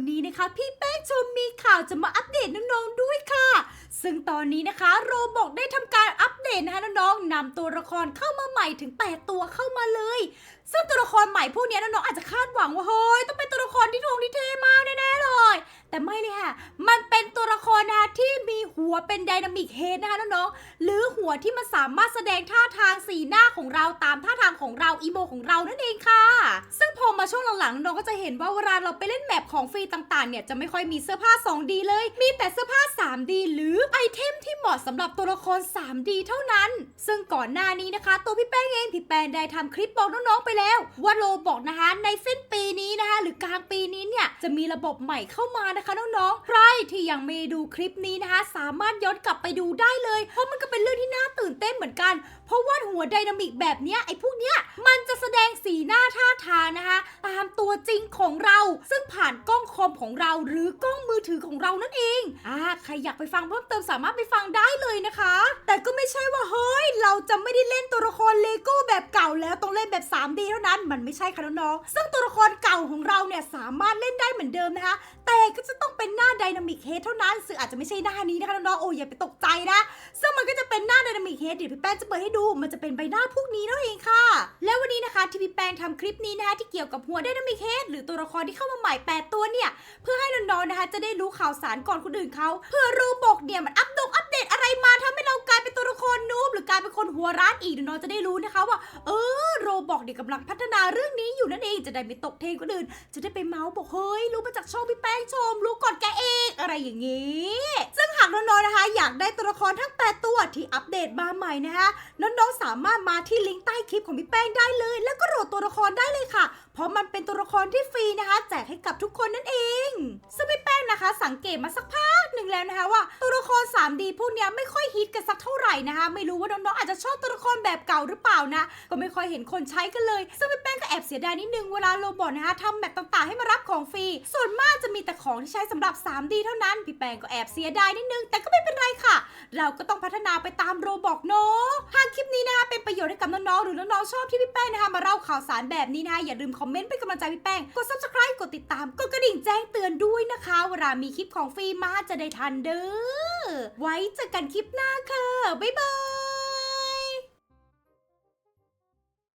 วันนี้นะคะ พี่แป้งชมมีข่าวจะมาอัปเดตน้องๆด้วยค่ะ ซึ่งตอนนี้นะคะโรบอกได้ทำการอัปเดตนะคะน้องๆนำตัวละครเข้ามาใหม่ถึง 8 ตัวเข้ามาเลย ซึ่งตัวละครใหม่พวกนี้น้องๆอาจจะคาดหวังว่าเฮ้ยต้องเป็นตัวละครที่ทงที่เท่มากแน่ๆเลยแต่ ไม่เลยค่ะ มันเป็นตัวละครนะคะที่มีหัวเป็นไดนามิกเฮดนะคะน้องๆหรือหัวที่มันสามารถแสดงท่าทางสีหน้าของเราตามท่าทางของเราอีโมของเรานั่นเองค่ะ ซึ่งพอมาช่วงหลังๆน้องก็จะเห็นว่าเวลาเราไปเล่นแมปของฟรีต่างๆ เนี่ยจะไม่ค่อยมีเสื้อผ้า 2D เลย มีแต่เสื้อผ้า 3D หรือไอเทมที่เหมาะสำหรับตัวละคร 3D เท่านั้น ซึ่งก่อนหน้านี้นะคะ ตัวพี่แป้งเองพี่แป้งได้ทำคลิปบอกน้องๆไปแล้ว ว่าโลบอกนะคะในสิ้นปีนี้นะคะหรือกลางปีนี้ จะมีระบบใหม่เข้ามานะคะน้องๆ ใครที่ยังไม่ดูคลิปนี้นะคะ สามารถย้อนกลับไปดูได้เลย เพราะมันก็เป็นเรื่องที่น่าตื่นเต้นเหมือนกัน เพราะว่าหัวไดนามิกแบบเนี้ยไอ้พวกเนี้ยมันจะแสดงสีหน้าท่าทางนะคะ ตามตัวจริงของเราซึ่งผ่านก คอมของเราหรือกล้องมือถือของเรานั่นเองอ่าใครอยากไปฟังเพิ่มเติมสามารถไปฟังได้เลยนะคะ แต่ก็ไม่ใช่ว่าเฮ้ยเราจะไม่ได้เล่นตัวละครเลโก้แบบเก่าแล้วต้องเล่นแบบ 3D เท่านั้นมันไม่ใช่ค่ะน้องๆซึ่งตัวละครเก่าของเราเนี่ยสามารถเล่นได้เหมือนเดิมนะคะ แต่ก็จะต้องเป็นหน้าไดนามิกเฮดเท่านั้น ซึ่งอาจจะไม่ใช่หน้านี้นะคะน้องๆโอ้ยอย่าไปตกใจนะ ซึ่งมันก็จะเป็นหน้าไดนามิกเฮดเดี๋ยวพี่แป้งจะเปิดให้ดู มันจะเป็นใบหน้าพวกนี้นั่นเองค่ะ ที่พี่แป้งทำคลิปนี้นะคะที่เกี่ยวกับหัวไดนามิกเฮดหรือตัวละครที่เข้ามาใหม่8ตัวเนี่ยเพื่อให้น้องๆนะคะจะได้รู้ข่าวสารก่อนคนอื่นเขาเพื่อรู้บอกเนี่ยมันอัปดงอัปเดตอะไรมาทำให้เรากลายเป็นตัวละครนูบหรือกลายเป็นคนหัวร้านอีกน้องๆจะได้รู้นะคะว่า เออ อกเนี่ยกำลังพัฒนาเรื่องนี้อยู่นั่นเองจะได้ไม่ตกเทรนด์คนอื่น จะได้ไปเมาส์บอกเฮ้ยรู้มาจากช่องพี่แป้งชม รู้ก่อนแกเองอะไรอย่างนี้ ซึ่งหากน้องๆนะคะ อยากได้ตัวละครทั้ง 8 ตัวที่อัปเดตมาใหม่นะคะน้องๆสามารถมาที่ลิงก์ใต้คลิปของพี่แป้งได้เลย แล้วก็โหลดตัวละครได้เลยค่ะ เพราะมันเป็นตัวละครที่ฟรีนะคะ แจกให้กับทุกคนนั่นเองซึ่งพี่แป้งนะคะ สังเกตมาสักพักหนึ่งแล้วนะคะว่าตัวละคร 3D พวกเนี้ยไม่ค่อยฮิตกันสักเท่าไหร่นะคะ ไม่รู้ว่าน้องๆอาจจะชอบตัวละครแบบเก่าหรือเปล่านะ ก็ไม่ค่อยเห็นคนใช้กันเลย ซึ่งพี่แป้งก็แอบเสียดายนิดนึงเวลาโรบอทนะคะทำแมปต่างๆให้มารับของฟรี ส่วนมากจะมีแต่ของที่ใช้สำหรับ 3D เท่านั้น พี่แป้งก็แอบเสียดายนิดนึง แต่ก็ไม่เป็นไรค่ะ เราก็ต้องพัฒนาไปตามโรบอกเนาะหากคลิปนี้นะคะเป็นประโยชน์ให้กับน้องๆหรือน้องๆชอบที่พี่แป้งนะคะมาเล่าข่าวสารแบบนี้นะคะอย่าลืมคอมเมนต์เป็นกำลังใจพี่แป้งกด subscribe กดติดตามกดกระดิ่งแจ้งเตือนด้วยนะคะ เวลามีคลิปของฟรีมาจะได้ทันเด้อไว้เจอกันคลิปหน้าค่ะบ๊ายบาย